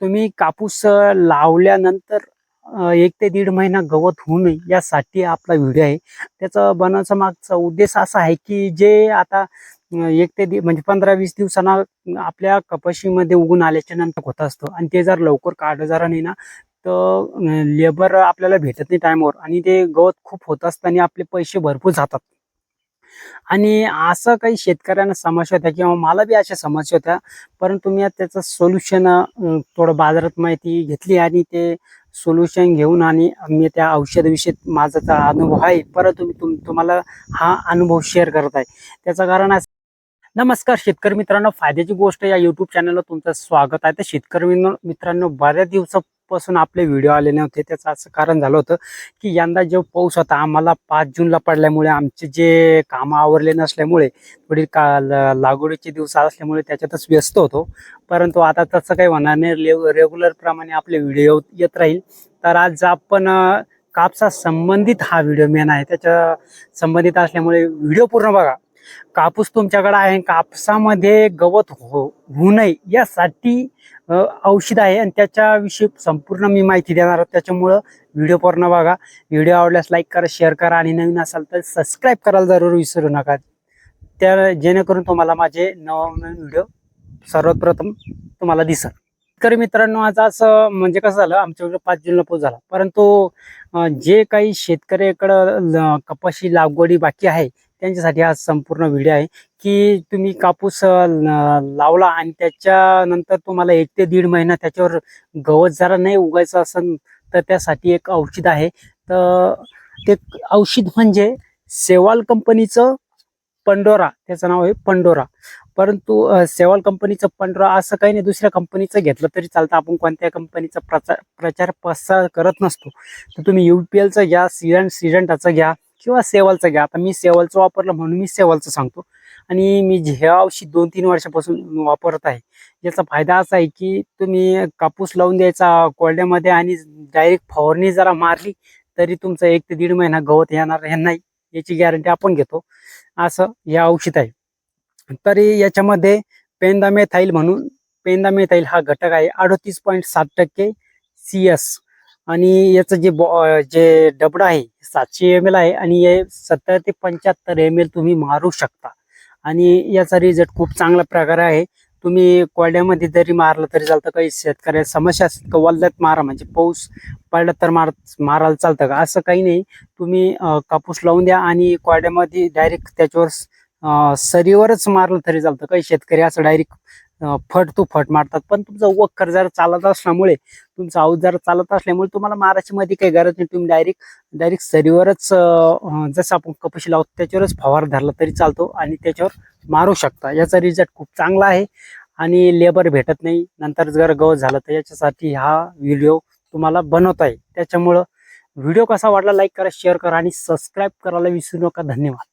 तुम्ही कापूस लावल्यानंतर एक ते दीड महिना गवत होऊ नये यासाठी आपला व्हिडिओ आहे. त्याचा बनवायचा मागचा उद्देश असा आहे की जे आता एक ते दी म्हणजे पंधरा वीस दिवसांना आपल्या कपाशीमध्ये उगून आल्याच्यानंतर होत असतं आणि ते जर लवकर काढलं जरा नाही ना तर लेबर आपल्याला भेटत नाही टायमावर आणि ते गवत खूप होत असतं आणि आपले पैसे भरपूर जातात. आणि असं काही शेतकऱ्यांना समस्या होत्या किंवा मला बी अशा समस्या होत्या परंतु मी आता त्याचं सोल्युशन थोडं बाजारात माहिती घेतली आणि ते सोल्युशन घेऊन आणि मी त्या औषधाविषयी माझा अनुभव आहे परंतु मी तुम तुम्हाला हा अनुभव शेअर करत आहे. त्याचं कारण असं नमस्कार शेतकरी मित्रांनो फायद्याची गोष्ट या युट्यूब चॅनलला तुमचं स्वागत आहे. तर शेतकरी मित्रांनो बऱ्याच दिवसापासून आपले व्हिडिओ आले नव्हते. त्याचं असं कारण झालं होतं की यंदा जो पाऊस होता आम्हाला पाच जूनला पडल्यामुळे आमचे जे कामं आवरले नसल्यामुळे थोडी का लागवडीचे दिवस असल्यामुळे त्याच्यातच व्यस्त होतो. परंतु आता तसं काही होणार नाही. रेग्युलर रेग्युलरप्रमाणे आपले व्हिडिओ येत राहील. तर आज आपण कापसा संबंधित हा व्हिडिओ मेन आहे. त्याच्या संबंधित असल्यामुळे व्हिडिओ पूर्ण बघा. कापूस तुमच्याकडे आहे कापसामध्ये गवत हो होऊ नये यासाठी औषध आहे आणि त्याच्याविषयी संपूर्ण मी माहिती देणार आहोत. त्याच्यामुळं व्हिडिओ पूर्ण बघा. व्हिडिओ आवडल्यास लाईक करा शेअर करा आणि नवीन असाल तर सबस्क्राईब करायला जरूर विसरू नका. त्या जेणेकरून तुम्हाला माझे नवनवीन व्हिडिओ सर्वप्रथम तुम्हाला दिसल. तर मित्रांनो आज असं म्हणजे कसं झालं आमच्याकडे पाच जूनला पाऊस झाला. परंतु जे काही शेतकऱ्याकडं ल- कपाशी लागवडी बाकी आहे त्यांच्यासाठी हा संपूर्ण व्हिडिओ आहे की तुम्ही कापूस ल- लावला आणि त्याच्यानंतर तुम्हाला एक ते दीड महिना त्याच्यावर गवत जरा नाही उगायचं असेल तर त्यासाठी एक औषध आहे. तर ते औषध म्हणजे सेवाल कंपनीचं पंडोरा त्याचं नाव आहे पंडोरा. परंतु सेवाल कंपनीचं पंडोरा असं काही नाही दुसऱ्या कंपनीचं घेतलं तरी चालतं. आपण कोणत्या कंपनीचा प्रचार प्रचार प्रसार करत नसतो. तर तुम्ही यू पी एलचं घ्या सिजन सिजंटाचं घ्या. किंवा सेवालचं घ्या. आता मी सेवलचं वापरलं म्हणून मी सेवलचं सांगतो. आणि मी जे हे औषध दोन तीन वर्षापासून वापरत आहे. याचा फायदा असा आहे की तुम्ही कापूस लावून द्यायचा कोरड्यामध्ये आणि डायरेक्ट फवारणी जरा मारली तरी तुमचं एक ते दीड महिना गवत येणार हे नाही. याची गॅरंटी आपण घेतो. असं हे औषध आहे. तरी याच्यामध्ये पेंदामेथाईल म्हणून पेंदामेथाईल हा घटक आहे. अडतीस पॉईंट सात टक्के सी एस आणि याचं जे बॉ जे डबडं आहे सातशे एम एल आहे आणि हे सत्तर ते पंच्याहत्तर एम एल तुम्ही मारू शकता. आणि याचा रिझल्ट खूप चांगला प्रकारे आहे. तुम्ही कोरड्यामध्ये जरी मारलं तरी चालतं काही शेतकऱ्या समस्या असतात का वल्ल्यात मारा म्हणजे पाऊस पडला तर मार मारायला चालतं का? असं काही नाही. तुम्ही कापूस लावून द्या आणि कोरड्यामध्ये डायरेक्ट त्याच्यावर सरीवरच मारलं तरी चालतं. काही शेतकरी असं डायरेक्ट फट तू फट मारतात. पण तुमचं वखर जर चालत असल्यामुळे तुमचं आऊत जर चालत असल्यामुळे तुम्हाला मारायची मध्ये काही गरज नाही. तुम्ही डायरेक्ट डायरेक्ट सरीवरच जसं आपण कपशी लावतो त्याच्यावरच फवार धरला तरी चालतो आणि त्याच्यावर मारू शकता. याचा रिझल्ट खूप चांगला आहे आणि लेबर भेटत नाही. नंतर जर गवत झालं तर याच्यासाठी हा व्हिडिओ तुम्हाला बनवता येईल. त्याच्यामुळं व्हिडिओ कसा वाटला लाईक करा शेअर करा आणि सबस्क्राईब करायला विसरू नका. धन्यवाद.